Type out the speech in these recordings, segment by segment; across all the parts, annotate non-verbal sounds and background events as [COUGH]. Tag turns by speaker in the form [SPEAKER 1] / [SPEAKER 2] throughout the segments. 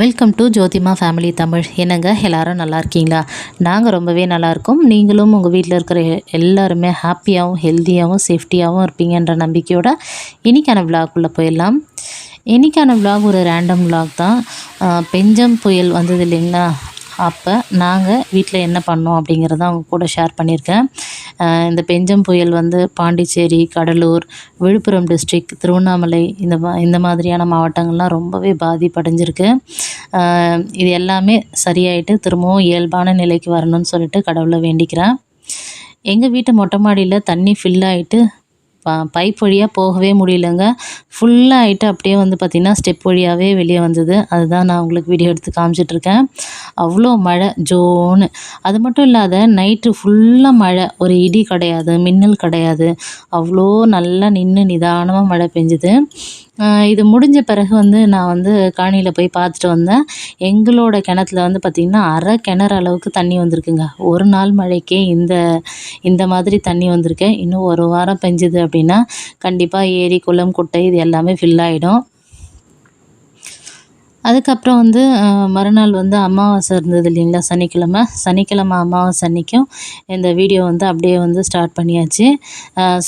[SPEAKER 1] Welcome to Jothima family Tamil என்னங்க எல்லாரும் நல்லா இருக்கீங்களா? நாங்கள் ரொம்பவே நல்லாயிருக்கோம் நீங்களும் உங்கள் வீட்டில் இருக்கிற எல்லாருமே ஹாப்பியாகவும் ஹெல்த்தியாகவும் சேஃப்டியாகவும் இருப்பீங்கன்ற நம்பிக்கையோட இன்றைக்கான விழாக்குள்ளே போயிடலாம். இன்றைக்கான விழாக் ஒரு ரேண்டம் விழாக் தான். பெஞ்சம் புயல் வந்தது இல்லைங்களா? அப்போ நாங்கள் வீட்டில் என்ன பண்ணோம் அப்படிங்கிறத அவங்க கூட ஷேர் பண்ணியிருக்கேன். இந்த பெஞ்சம் புயல் வந்து பாண்டிச்சேரி கடலூர் விழுப்புரம் டிஸ்ட்ரிக் திருவண்ணாமலை இந்த மா இந்த மாதிரியான மாவட்டங்கள்லாம் ரொம்பவே பாதிப்படைஞ்சிருக்கு. இது எல்லாமே சரியாயிட்டு திரும்பவும் இயல்பான நிலைக்கு வரணும்னு சொல்லிட்டு கடவுளை வேண்டிக்கிறேன். எங்கள் வீட்டு மொட்டை மாடியில் தண்ணி ஃபில் ஆகிட்டு பைப் வழியாக போகவே முடியலங்க. ஃபுல்லாக ஆகிட்டு அப்படியே வந்து பார்த்திங்கன்னா ஸ்டெப் வழியாகவே வெளியே வந்தது. அதுதான் நான் உங்களுக்கு வீடியோ எடுத்து காமிச்சிட்ருக்கேன் அவ்வளோ மழை ஜோன்னு. அது மட்டும் இல்லாத நைட்டு ஃபுல்லாக மழை. ஒரு இடி கிடையாது மின்னல் கிடையாது. அவ்வளோ நல்லா நின்று நிதானமாக மழை பெஞ்சுது. இது முடிஞ்ச பிறகு வந்து நான் வந்து காணியில் போய் பார்த்துட்டு வந்தேன். எங்களோட கிணத்துல வந்து பார்த்திங்கன்னா அரை கிணறு அளவுக்கு தண்ணி வந்திருக்குங்க. ஒரு நாள் மழைக்கே இந்த இந்த மாதிரி தண்ணி வந்திருக்கு. இன்னும் ஒரு வாரம் பெஞ்சுது அப்படின்னா கண்டிப்பாக ஏரி குளம் குட்டை இது எல்லாமே ஃபில் ஆகிடும் அதுக்கப்புறம் வந்து மறுநாள் வந்து அமாவாசை இருந்தது இல்லைங்களா சனிக்கிழமை. சனிக்கிழமை அமாவாசை அன்னைக்கும் இந்த வீடியோ வந்து அப்படியே வந்து ஸ்டார்ட் பண்ணியாச்சு.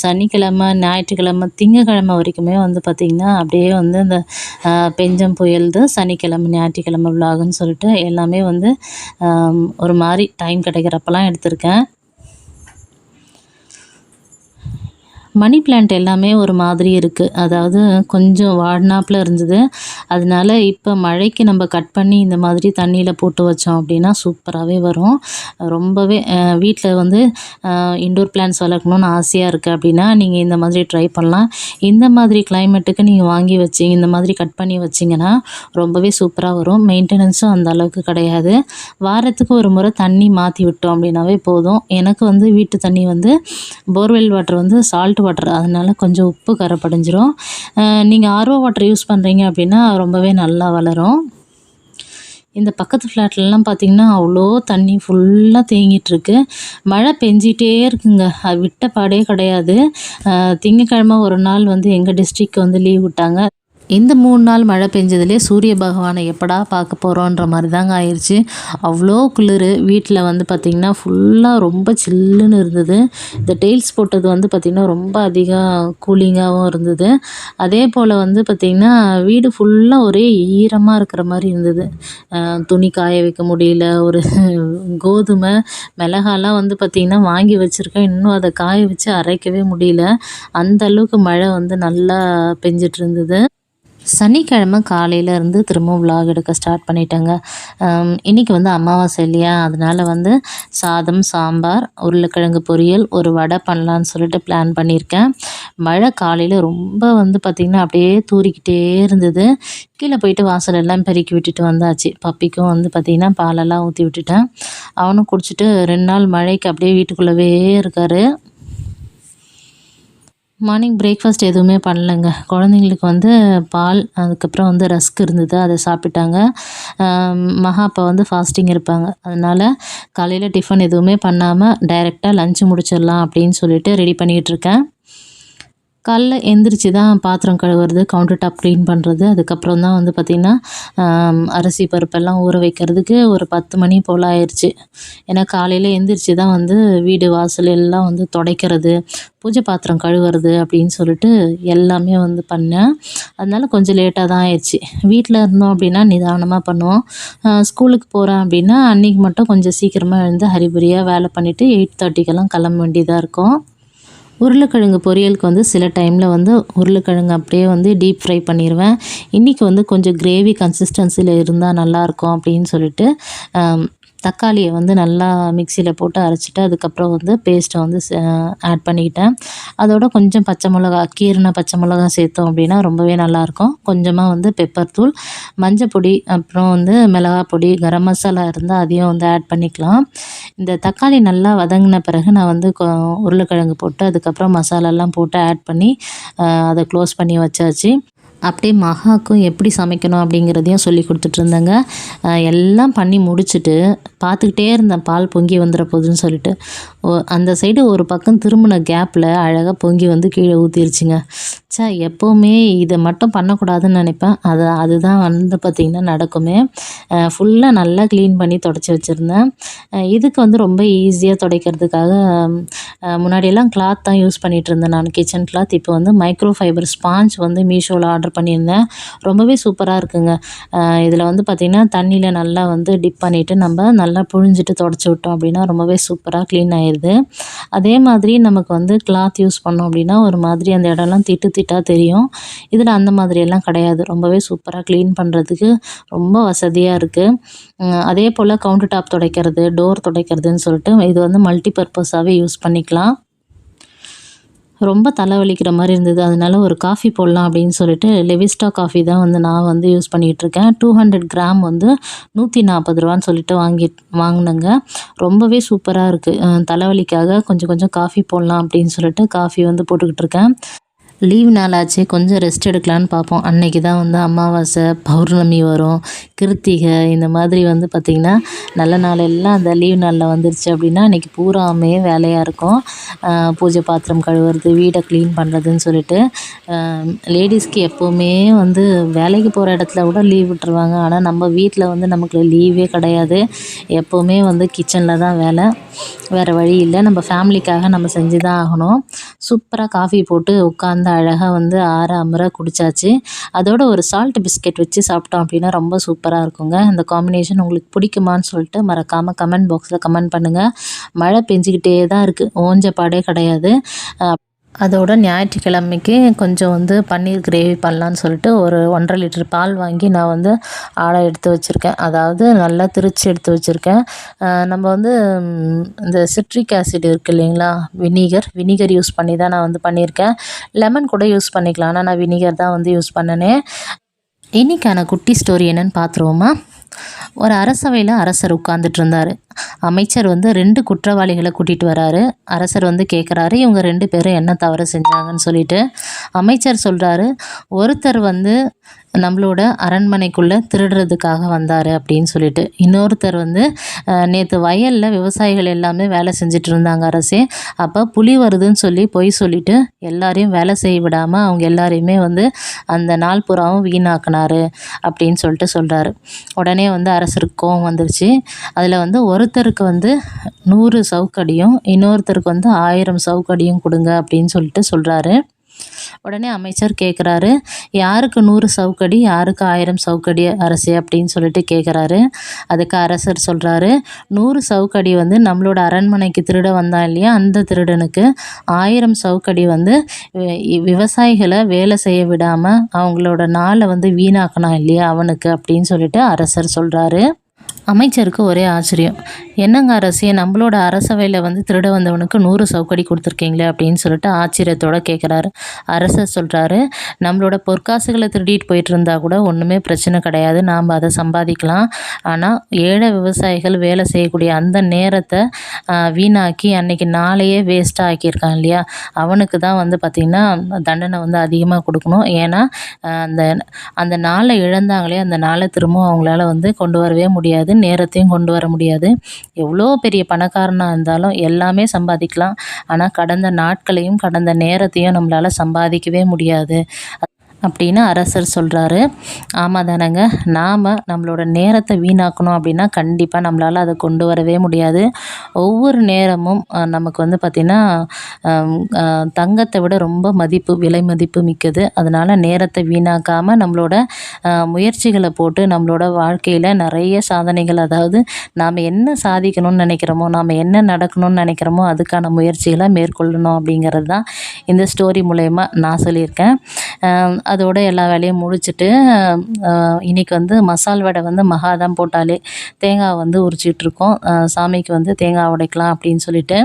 [SPEAKER 1] சனிக்கிழமை ஞாயிற்றுக்கிழமை திங்கக்கிழமை வரைக்குமே வந்து பார்த்திங்கன்னா அப்படியே வந்து இந்த பெஞ்சம் புயல்து சனிக்கிழமை ஞாயிற்றுக்கிழமை விலாகுன்னு சொல்லிட்டு எல்லாமே வந்து ஒரு மாதிரி டைம் கிடைக்கிறப்பெல்லாம் எடுத்திருக்கேன். மணி பிளான்ட் எல்லாமே ஒரு மாதிரி இருக்குது அதாவது கொஞ்சம் வாடினாப்பில் இருந்தது. அதனால இப்போ மழைக்கு நம்ம கட் பண்ணி இந்த மாதிரி தண்ணியில் போட்டு வச்சோம் அப்படின்னா சூப்பராகவே வரும். ரொம்பவே வீட்டில் வந்து இண்டோர் பிளான்ஸ் வளர்க்கணும்னு ஆசையாக இருக்குது அப்படின்னா நீங்கள் இந்த மாதிரி ட்ரை பண்ணலாம். இந்த மாதிரி கிளைமேட்டுக்கு நீங்கள் வாங்கி வச்சு இந்த மாதிரி கட் பண்ணி வச்சிங்கன்னா ரொம்பவே சூப்பராக வரும். மெயின்டெனன்ஸும் அந்த அளவுக்கு கிடையாது. வாரத்துக்கு ஒரு முறை தண்ணி மாற்றி விட்டோம் அப்படின்னாவே போதும். எனக்கு வந்து வீட்டு தண்ணி வந்து போர்வெல் வாட்டர் வந்து சால்ட் வாட்டர் அதனால கொஞ்சம் உப்பு கரை படிஞ்சிரும் நீங்கள் ஆர்ஓ வாட்டர் யூஸ் பண்ணுறீங்க அப்படின்னா ரொம்பவே நல்லா வளரும். இந்த பக்கத்து ஃப்ளாட்லலாம் பார்த்திங்கன்னா அவ்வளோ தண்ணி ஃபுல்லாக தேங்கிட்டுருக்கு மழை பெஞ்சிகிட்டே இருக்குங்க. அது விட்ட பாடே கிடையாது. திங்கக்கிழமை ஒரு நாள் வந்து எங்கள் டிஸ்ட்ரிக்கு வந்து லீவ் விட்டாங்க. இந்த மூணு நாள் மழை பெஞ்சதுலே சூரிய பகவானை எப்படா பார்க்க போகிறோன்ற மாதிரி தாங்க ஆயிடுச்சு அவ்வளோ குளிர். வீட்டில் வந்து பார்த்திங்கன்னா ஃபுல்லாக ரொம்ப சில்லுன்னு இருந்தது. இந்த டெய்ல்ஸ் போட்டது வந்து பார்த்திங்கன்னா ரொம்ப அதிகம் கூலிங்காகவும் இருந்தது. அதே போல் வந்து பார்த்திங்கன்னா வீடு ஃபுல்லாக ஒரே ஈரமாக இருக்கிற மாதிரி இருந்தது. துணி காய வைக்க முடியல. ஒரு [LAUGHS] கோதுமை மிளகாலாம் வந்து பார்த்திங்கன்னா வாங்கி வச்சுருக்கேன் இன்னும் அதை காய வச்சு அரைக்கவே முடியல. அந்த அளவுக்கு மழை வந்து நல்லா பெஞ்சிட்டு இருந்தது. சனிக்கிழமை காலையிலேருந்து திரும்பவும் vlog எடுக்க ஸ்டார்ட் பண்ணிட்டேங்க. இன்றைக்கி இன்னைக்கு வந்து அமாவாசை இல்லையா? அதனால வந்து சாதம் சாம்பார் உருளைக்கிழங்கு பொரியல் ஒரு வடை பண்ணலான்னு சொல்லிட்டு பிளான் பண்ணியிருக்கேன். மழை காலையில் ரொம்ப வந்து பார்த்திங்கன்னா அப்படியே தூறிக்கிட்டே இருந்தது. கீழே போயிட்டு வாசல் எல்லாம் பெருக்கி விட்டுட்டு வந்தாச்சு. பப்பிக்கும் வந்து பார்த்திங்கன்னா பாலெல்லாம் ஊற்றி விட்டுட்டேன். அவனும் குடிச்சிட்டு ரெண்டு நாள் மழைக்கு அப்படியே வீட்டுக்குள்ளவே இருக்காரு. மார்னிங் பிரேக்ஃபாஸ்ட் எதுவுமே பண்ணலைங்க. குழந்தைங்களுக்கு வந்து பால் அதுக்கப்புறம் வந்து ரஸ்க் இருந்தது அதை சாப்பிட்டாங்க. மகா அப்போ வந்து ஃபாஸ்டிங் இருப்பாங்க. அதனால் காலையில் டிஃபன் எதுவுமே பண்ணாமல் டைரெக்டாக லஞ்சு முடிச்சிடலாம் அப்படின்னு சொல்லிட்டு ரெடி பண்ணிகிட்டு இருக்கேன். காலைல எந்திரிச்சு தான் பாத்திரம் கழுவுறது கவுண்டர் டாப் க்ளீன் பண்ணுறது அதுக்கப்புறம் தான் வந்து பார்த்திங்கன்னா அரிசி பருப்பெல்லாம் ஊற வைக்கிறதுக்கு ஒரு பத்து மணி போல் ஆயிடுச்சு ஏன்னா காலையில் எந்திரிச்சு தான் வந்து வீடு வாசல் எல்லாம் வந்து துடைக்கிறது பூஜை பாத்திரம் கழுவுறது அப்படின்னு சொல்லிட்டு எல்லாமே வந்து பண்ணேன். அதனால் கொஞ்சம் லேட்டாக தான் ஆயிடுச்சு வீட்டில் இருந்தோம் அப்படின்னா நிதானமாக பண்ணுவோம். ஸ்கூலுக்கு போகிறேன் அப்படின்னா அன்றைக்கி மட்டும் கொஞ்சம் சீக்கிரமாக எழுந்து ஹரிபுரியாக வேலை பண்ணிவிட்டு எயிட் தேர்ட்டிக்கெல்லாம் கிளம்ப வேண்டியதாக இருக்கும். உருளைக்கிழங்கு பொரியலுக்கு வந்து சில டைமில் வந்து உருளைக்கிழங்கு அப்படியே வந்து டீப் ஃப்ரை பண்ணிடுவேன் இன்றைக்கி வந்து கொஞ்சம் கிரேவி கன்சிஸ்டன்சியில் இருந்தால் நல்லாயிருக்கும் அப்படின்னு சொல்லிட்டு தக்காளியை வந்து நல்லா மிக்சியில் போட்டு அரைச்சிட்டு அதுக்கப்புறம் வந்து பேஸ்ட்டை வந்து ஆட் பண்ணிக்கிட்டேன். அதோட கொஞ்சம் பச்சை மிளகா கீரின பச்சை மிளகா சேர்த்தோம் அப்படின்னா ரொம்பவே நல்லாயிருக்கும். கொஞ்சமாக வந்து பெப்பர் தூள் மஞ்சள் பொடி அப்புறம் வந்து மிளகா பொடி கரம் மசாலா இருந்தால் அதையும் வந்து ஆட் பண்ணிக்கலாம். இந்த தக்காளி நல்லா வதங்கின பிறகு நான் வந்து கொ- உருளைக்கிழங்கு போட்டு அதுக்கப்புறம் மசாலாலாம் போட்டு ஆட் பண்ணி அதை க்ளோஸ் பண்ணி வச்சாச்சு. அப்படியே மகாக்கும் எப்படி சமைக்கணும் அப்படிங்கிறதையும் சொல்லி கொடுத்துட்ருந்தேங்க எல்லாம் பண்ணி முடிச்சுட்டு பார்த்துக்கிட்டே இருந்தேன். பால் பொங்கி வந்துட போகுதுன்னு சொல்லிட்டு. அந்த சைடு ஒரு பக்கம் திரும்பின கேப்பில் அழகாக பொங்கி வந்து கீழே ஊற்றிருச்சுங்க சே எப்போவுமே இதை மட்டும் பண்ணக்கூடாதுன்னு நினைப்பேன். அது அதுதான் வந்து பார்த்திங்கன்னா நடக்குமே. ஃபுல்லாக நல்லா க்ளீன் பண்ணி தொடச்சி வச்சுருந்தேன். இதுக்கு வந்து ரொம்ப ஈஸியாக துடைக்கிறதுக்காக முன்னாடியெல்லாம் கிளாத் தான் யூஸ் பண்ணிகிட்டு இருந்தேன் நான். கிச்சன் கிளாத் இப்போ வந்து மைக்ரோ ஃபைபர் ஸ்பாஞ்ச் வந்து மீஷோவில் ஆர்டர் பண்ணியிருந்தேன். ரொம்பவே சூப்பராக இருக்குங்க. இதில் வந்து பார்த்திங்கன்னா தண்ணியில் நல்லா வந்து டிப் பண்ணிவிட்டு நம்ம நல்லா புழிஞ்சிட்டு தொடச்சி விட்டோம் அப்படின்னா ரொம்பவே சூப்பராக க்ளீன் ஆயிடுது அதே மாதிரி நமக்கு வந்து கிளாத் யூஸ் பண்ணோம் அப்படின்னா ஒரு மாதிரி அந்த இடம்லாம் திட்டு திட்டாக தெரியும். இதில் அந்த மாதிரியெல்லாம் கிடையாது. ரொம்பவே சூப்பராக க்ளீன் பண்ணுறதுக்கு ரொம்ப வசதியாக இருக்குது அதே போல் கவுண்டர் டாப் துடைக்கிறது டோர் துடைக்கிறதுன்னு சொல்லிட்டு இது வந்து மல்டி பர்பஸாகவே யூஸ் பண்ணிக்கலாம். ரொம்ப தலைவலிக்கிற மாதிரி இருந்தது. அதனால ஒரு காஃபி போடலாம் அப்படின்னு சொல்லிட்டு லெவிஸ்டா காஃபி தான் வந்து நான் வந்து யூஸ் பண்ணிகிட்ருக்கேன் டூ ஹண்ட்ரட் கிராம் வந்து நூற்றி நாற்பது ரூபான்னு சொல்லிட்டு வாங்கி வாங்கினேங்க. ரொம்பவே சூப்பராக இருக்குது தலைவலிக்காக கொஞ்சம் கொஞ்சம் காஃபி போடலாம் அப்படின்னு சொல்லிட்டு காஃபி வந்து போட்டுக்கிட்டு இருக்கேன் லீவ் நாளாச்சு கொஞ்சம் ரெஸ்ட் எடுக்கலான்னு பார்ப்போம். அன்னைக்கு தான் வந்து அமாவாசை பௌர்ணமி வரும் கிருத்திகை இந்த மாதிரி வந்து பார்த்திங்கன்னா நல்ல நாள் எல்லாம் அந்த லீவ் நாளில் வந்துருச்சு அப்படின்னா அன்றைக்கி பூராமே வேலையாக இருக்கும். பூஜை பாத்திரம் கழுவுறது வீடை க்ளீன் பண்ணுறதுன்னு சொல்லிட்டு லேடிஸ்க்கு எப்போவுமே வந்து வேலைக்கு போகிற இடத்துல கூட லீவ் விட்டுருவாங்க. ஆனால் நம்ம வீட்டில் வந்து நமக்கு லீவே கிடையாது. எப்போவுமே வந்து கிச்சனில் தான் வேலை. வேறு வழி இல்லை. நம்ம ஃபேமிலிக்காக நம்ம செஞ்சு தான் ஆகணும். சூப்பராக காஃபி போட்டு உட்காந்து அழகாக வந்து ஆற அமர குடித்தாச்சு அதோட ஒரு சால்ட் பிஸ்கெட் வச்சு சாப்பிட்டோம் அப்படின்னா ரொம்ப சூப்பராக இருக்குங்க. இந்த காம்பினேஷன் உங்களுக்கு பிடிக்குமான்னு சொல்லிட்டு மறக்காமல் கமெண்ட் பாக்ஸில் கமெண்ட் பண்ணுங்கள் மழை பெஞ்சிக்கிட்டே தான் இருக்குது ஓஞ்ச பாடே கிடையாது. அதோட ஞாயிற்றுக்கிழமைக்கு கொஞ்சம் வந்து பன்னீர் கிரேவி பண்ணலான்னு சொல்லிட்டு ஒரு ஒன்றரை லிட்டர் பால் வாங்கி நான் வந்து ஆடை எடுத்து வச்சுருக்கேன். அதாவது நல்லா திரிச்சு எடுத்து வச்சுருக்கேன். நம்ம வந்து இந்த சிட்ரிக் ஆசிட் இருக்குது இல்லைங்களா? வினிகர். வினிகர் யூஸ் பண்ணி தான் நான் வந்து பண்ணியிருக்கேன். லெமன் கூட யூஸ் பண்ணிக்கலாம். ஆனால் நான் வினிகர் தான் வந்து யூஸ் பண்ணினேன் இன்றைக்கான குட்டி ஸ்டோரி என்னென்னு பார்த்துருவோமா? ஒரு அரசவையில் அரசர் உட்காந்துட்டு இருந்தார் அமைச்சர் வந்து ரெண்டு குற்றவாளிகளை கூட்டிகிட்டு வராரு. அரசர் வந்து கேட்குறாரு இவங்க ரெண்டு பேரும் என்ன தவறு செஞ்சாங்கன்னு சொல்லிட்டு. அமைச்சர் சொல்கிறாரு ஒருத்தர் வந்து நம்மளோட அரண்மனைக்குள்ளே திருடுறதுக்காக வந்தார் அப்படின்னு சொல்லிட்டு. இன்னொருத்தர் வந்து நேற்று வயலில் விவசாயிகள் எல்லாமே வேலை செஞ்சுட்டு இருந்தாங்க அரசே. அப்போ புலி வருதுன்னு சொல்லி பொய் சொல்லிட்டு எல்லாரையும் வேலை செய்ய விடாமல் அவங்க எல்லாரையுமே வந்து அந்த நாள் புறாவும் வீணாக்குனாரு அப்படின்னு சொல்லிட்டு சொல்கிறாரு உடனே வந்து அரசருக்கு கோவம் வந்துருச்சு. அதில் வந்து ஒருத்தருக்கு வந்து நூறு சவுக்கடியும் இன்னொருத்தருக்கு வந்து ஆயிரம் சவுக்கடியும் கொடுங்க அப்படின்னு சொல்லிட்டு சொல்கிறாரு உடனே அமைச்சர் கேட்குறாரு யாருக்கு நூறு சவுக்கடி யாருக்கு ஆயிரம் சவுக்கடி அரசே? அப்படின்னு சொல்லிட்டு கேட்குறாரு அதுக்கு அரசர் சொல்கிறாரு நூறு சவுக்கடி வந்து நம்மளோட அரண்மனைக்கு திருட வந்தான் இல்லையா? அந்த திருடனுக்கு ஆயிரம் சவுக்கடி வந்து விவசாயிகளை வேலை செய்ய விடாமல் அவங்களோட நாளை வந்து வீணாக்கணும் இல்லையா அவனுக்கு? அப்படின்னு சொல்லிட்டு அரசர் சொல்கிறாரு அமைச்சருக்கு ஒரே ஆச்சரியம். என்னங்க அரசே நம்மளோட அரசவையில் வந்து திருட வந்தவனுக்கு நூறு சவுக்கடி கொடுத்துருக்கீங்களே அப்படின்னு சொல்லிட்டு ஆச்சரியத்தோடு கேட்குறாரு அரசர் சொல்கிறாரு நம்மளோட பொற்காசுகளை திருடிட்டு போயிட்டு இருந்தால் கூட ஒன்றுமே பிரச்சனை கிடையாது. நாம் அதை சம்பாதிக்கலாம். ஆனால் ஏழை விவசாயிகள் வேலை செய்யக்கூடிய அந்த நேரத்தை வீணாக்கி அன்றைக்கி நாளையே வேஸ்ட்டாக ஆக்கியிருக்கான் இல்லையா? அவனுக்கு தான் வந்து பார்த்திங்கன்னா தண்டனை வந்து அதிகமாக கொடுக்கணும். ஏன்னா அந்த அந்த நாளை இழந்தாங்களே அந்த நாளை திரும்பவும் அவங்களால வந்து கொண்டு வரவே முடியாது. நேரத்தையும் கொண்டு வர முடியாது. எவ்வளோ பெரிய பணக்காரனாக இருந்தாலும் எல்லாமே சம்பாதிக்கலாம். ஆனால் கடந்த நாட்களையும் கடந்த நேரத்தையும் நம்மளால் சம்பாதிக்கவே முடியாது. அப்படின்னு அரசர் சொல்கிறாரு ஆமாம் தானேங்க நாம் நம்மளோட நேரத்தை வீணாக்கணும் அப்படின்னா கண்டிப்பாக நம்மளால் அதை கொண்டு வரவே முடியாது. ஒவ்வொரு நேரமும் நமக்கு வந்து பார்த்திங்கன்னா தங்கத்தை விட ரொம்ப மதிப்பு விலை மதிப்பு மிக்கது. அதனால் நேரத்தை வீணாக்காமல் நம்மளோட முயற்சிகளை போட்டு நம்மளோட வாழ்க்கையில் நிறைய சாதனைகள் அதாவது நாம் என்ன சாதிக்கணும்னு நினைக்கிறோமோ நாம் என்ன நடக்கணும்னு நினைக்கிறோமோ அதுக்கான முயற்சிகளை மேற்கொள்ளணும் அப்படிங்கிறது தான் இந்த ஸ்டோரி மூலயமா நான் சொல்லியிருக்கேன். அதோட எல்லா வேலையும் முடிச்சுட்டு இன்றைக்கி வந்து மசால் வடை வந்து மகா தான் போட்டாலே. தேங்காய் வந்து உரிச்சிட்ருக்கோம். சாமிக்கு வந்து தேங்காய் உடைக்கலாம் அப்படின்னு சொல்லிட்டு.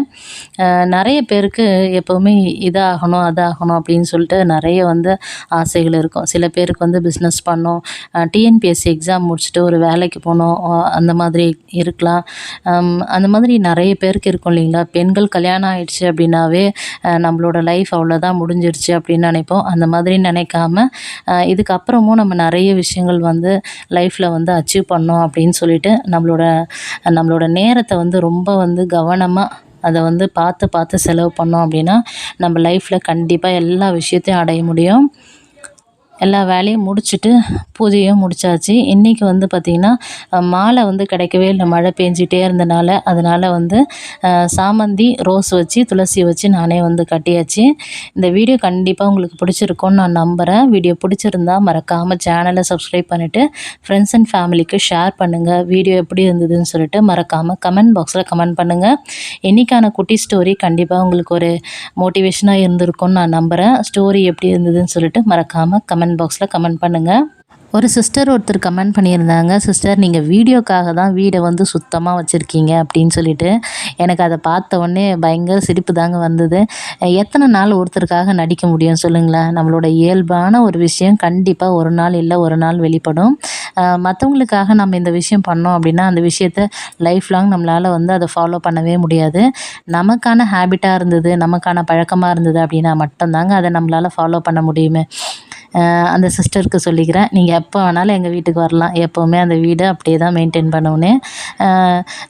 [SPEAKER 1] நிறைய பேருக்கு எப்போவுமே இதாகணும் அதாகணும் அப்படின்னு சொல்லிட்டு நிறைய வந்து ஆசைகள் இருக்கும். சில பேருக்கு வந்து பிஸ்னஸ் பண்ணோம். டிஎன்பிஎஸ்சி எக்ஸாம் முடிச்சுட்டு ஒரு வேலைக்கு போகணும் அந்த மாதிரி இருக்கலாம். அந்த மாதிரி நிறைய பேருக்கு இருக்கும் இல்லைங்களா? பெண்கள் கல்யாணம் ஆகிடுச்சு அப்படின்னாவே நம்மளோட லைஃப் அவ்வளோதான் முடிஞ்சிடுச்சு அப்படின்னு நினைப்போம். அந்த மாதிரி நினைக்காம இல்லாமல் இதுக்கப்புறமும் நம்ம நிறைய விஷயங்கள் வந்து லைஃப்பில் வந்து அச்சீவ் பண்ணோம் அப்படின்னு சொல்லிட்டு நம்மளோட நம்மளோட நேரத்தை வந்து ரொம்ப வந்து கவனமாக அதை வந்து பார்த்து பார்த்து செலவு பண்ணோம் அப்படின்னா நம்ம லைஃப்பில் கண்டிப்பாக எல்லா விஷயத்தையும் அடைய முடியும். எல்லா வேலையும் முடிச்சுட்டு பூஜையும் முடித்தாச்சு இன்றைக்கி வந்து பார்த்திங்கன்னா மாலை வந்து கிடைக்கவே இல்லை. மழை பெஞ்சிட்டே இருந்தனால அதனால் வந்து சாமந்தி ரோஸ் வச்சு துளசி வச்சு நானே வந்து கட்டியாச்சு. இந்த வீடியோ கண்டிப்பாக உங்களுக்கு பிடிச்சிருக்கோன்னு நான் நம்புகிறேன் வீடியோ பிடிச்சிருந்தா மறக்காமல் சேனலை சப்ஸ்கிரைப் பண்ணிவிட்டு ஃப்ரெண்ட்ஸ் அண்ட் ஃபேமிலிக்கு ஷேர் பண்ணுங்கள் வீடியோ எப்படி இருந்ததுன்னு சொல்லிட்டு மறக்காமல் கமெண்ட் பாக்ஸில் கமெண்ட் பண்ணுங்கள் இன்றைக்கான குட்டி ஸ்டோரி கண்டிப்பாக உங்களுக்கு ஒரு மோட்டிவேஷனாக இருந்திருக்கும்னு நான் நம்புகிறேன் ஸ்டோரி எப்படி இருந்ததுன்னு சொல்லிட்டு மறக்காமல் கமெண்ட் கமெண்ட் பாக்ஸில் கமெண்ட் பண்ணுங்கள் ஒரு சிஸ்டர் ஒருத்தர் கமெண்ட் பண்ணியிருந்தாங்க சிஸ்டர் நீங்கள் வீடியோக்காக தான் வீடை வந்து சுத்தமாக வச்சுருக்கீங்க அப்படின்னு சொல்லிட்டு. எனக்கு அதை பார்த்த உடனே பயங்கர சிரிப்பு தாங்க வந்தது. எத்தனை நாள் ஒருத்தருக்காக நடிக்க முடியும் சொல்லுங்களேன். நம்மளோட இயல்பான ஒரு விஷயம் கண்டிப்பாக ஒரு நாள் இல்லை ஒரு நாள் வெளிப்படும். மற்றவங்களுக்காக நம்ம இந்த விஷயம் பண்ணோம் அப்படின்னா அந்த விஷயத்த லைஃப் லாங் நம்மளால் வந்து அதை ஃபாலோ பண்ணவே முடியாது. நமக்கான ஹேபிட்டாக இருந்தது நமக்கான பழக்கமாக இருந்தது அப்படின்னா மட்டும்தாங்க அதை நம்மளால் ஃபாலோ பண்ண முடியுமே. அந்த சிஸ்டருக்கு சொல்லிக்கிறேன். நீங்கள் எப்போ வேணாலும் எங்கள் வீட்டுக்கு வரலாம். எப்போவுமே அந்த வீடு அப்படியே தான் மெயின்டைன் பண்ணுவேன்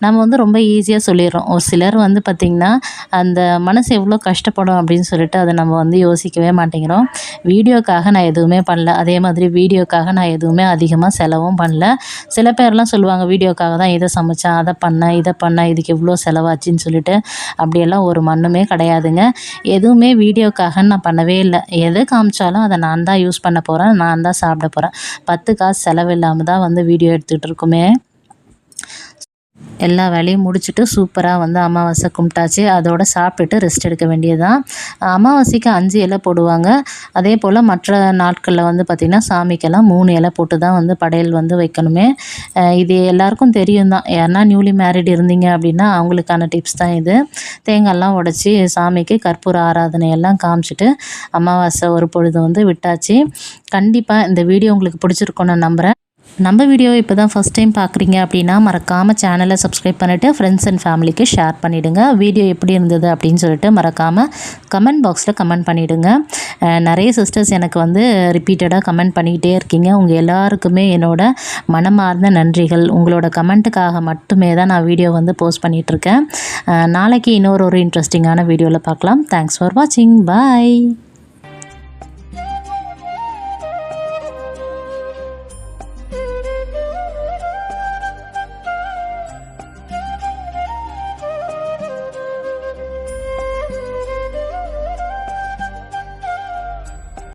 [SPEAKER 1] நம்ம வந்து ரொம்ப ஈஸியாக சொல்லிடுறோம். ஒரு சிலர் வந்து பார்த்திங்கன்னா அந்த மனசு எவ்வளோ கஷ்டப்படும் அப்படின்னு சொல்லிட்டு அதை நம்ம வந்து யோசிக்கவே மாட்டேங்கிறோம். வீடியோக்காக நான் எதுவுமே பண்ணல. அதே மாதிரி வீடியோக்காக நான் எதுவுமே அதிகமாக செலவும் பண்ணல. சில பேர்லாம் சொல்லுவாங்க வீடியோக்காக தான் இதை சமைச்சேன் அதை பண்ணேன் இதை பண்ணேன் இதுக்கு எவ்வளோ செலவாச்சுன்னு சொல்லிட்டு. அப்படியெல்லாம் ஒரு மண்ணுமே கிடையாதுங்க. எதுவுமே வீடியோக்காக நான் பண்ணவே இல்லை. எது காமிச்சாலும் அதை நான் தான் யூஸ் யூஸ் பண்ண போகிறேன் நான் தான் சாப்பிட போகிறேன் பத்து காசு செலவு இல்லாமல் தான் வந்து வீடியோ எடுத்துகிட்டு இருக்கோமே. எல்லா வேலையும் முடிச்சுட்டு சூப்பராக வந்து அமாவாசை கும்பிட்டாச்சு. அதோட சாப்பிட்டுட்டு ரெஸ்ட் எடுக்க வேண்டியது தான் அமாவாசைக்கு அஞ்சு இலை போடுவாங்க. அதே போல் மற்ற நாட்களில் வந்து பார்த்திங்கன்னா சாமிக்கெல்லாம் மூணு இலை போட்டு தான் வந்து படையல் வந்து வைக்கணுமே. இது எல்லாருக்கும் தெரியும் தான் யாருன்னா நியூலி மேரிட் இருந்தீங்க அப்படின்னா அவங்களுக்கான டிப்ஸ் தான் இது. தேங்காய்லாம் உடச்சி சாமிக்கு கற்பூர ஆராதனை எல்லாம் காமிச்சிட்டு அமாவாசை ஒரு பொழுது வந்து விட்டாச்சு. கண்டிப்பாக இந்த வீடியோ உங்களுக்கு பிடிச்சிருக்கோன்னு நம்புகிறேன் நம்ம வீடியோ இப்போ தான் ஃபஸ்ட் டைம் பார்க்குறீங்க அப்படின்னா மறக்காமல் சேனலை சப்ஸ்கிரைப் பண்ணிவிட்டு ஃப்ரெண்ட்ஸ் அண்ட் ஃபேமிலிக்கு ஷேர் பண்ணிவிடுங்க வீடியோ எப்படி இருந்தது அப்படின்னு சொல்லிட்டு மறக்காமல் கமெண்ட் பாக்ஸில் கமெண்ட் பண்ணிவிடுங்க நிறைய சிஸ்டர்ஸ் எனக்கு வந்து ரிப்பீட்டடாக கமெண்ட் பண்ணிக்கிட்டே இருக்கீங்க. உங்கள் எல்லாருக்குமே என்னோட மனமார்ந்த நன்றிகள். உங்களோட கமெண்ட்டுக்காக மட்டுமே தான் நான் வீடியோ வந்து போஸ்ட் பண்ணிகிட்ருக்கேன் நாளைக்கு இன்னொரு ஒரு இன்ட்ரெஸ்டிங்கான வீடியோவில் பார்க்கலாம். தேங்க்ஸ் ஃபார் வாட்சிங் பாய்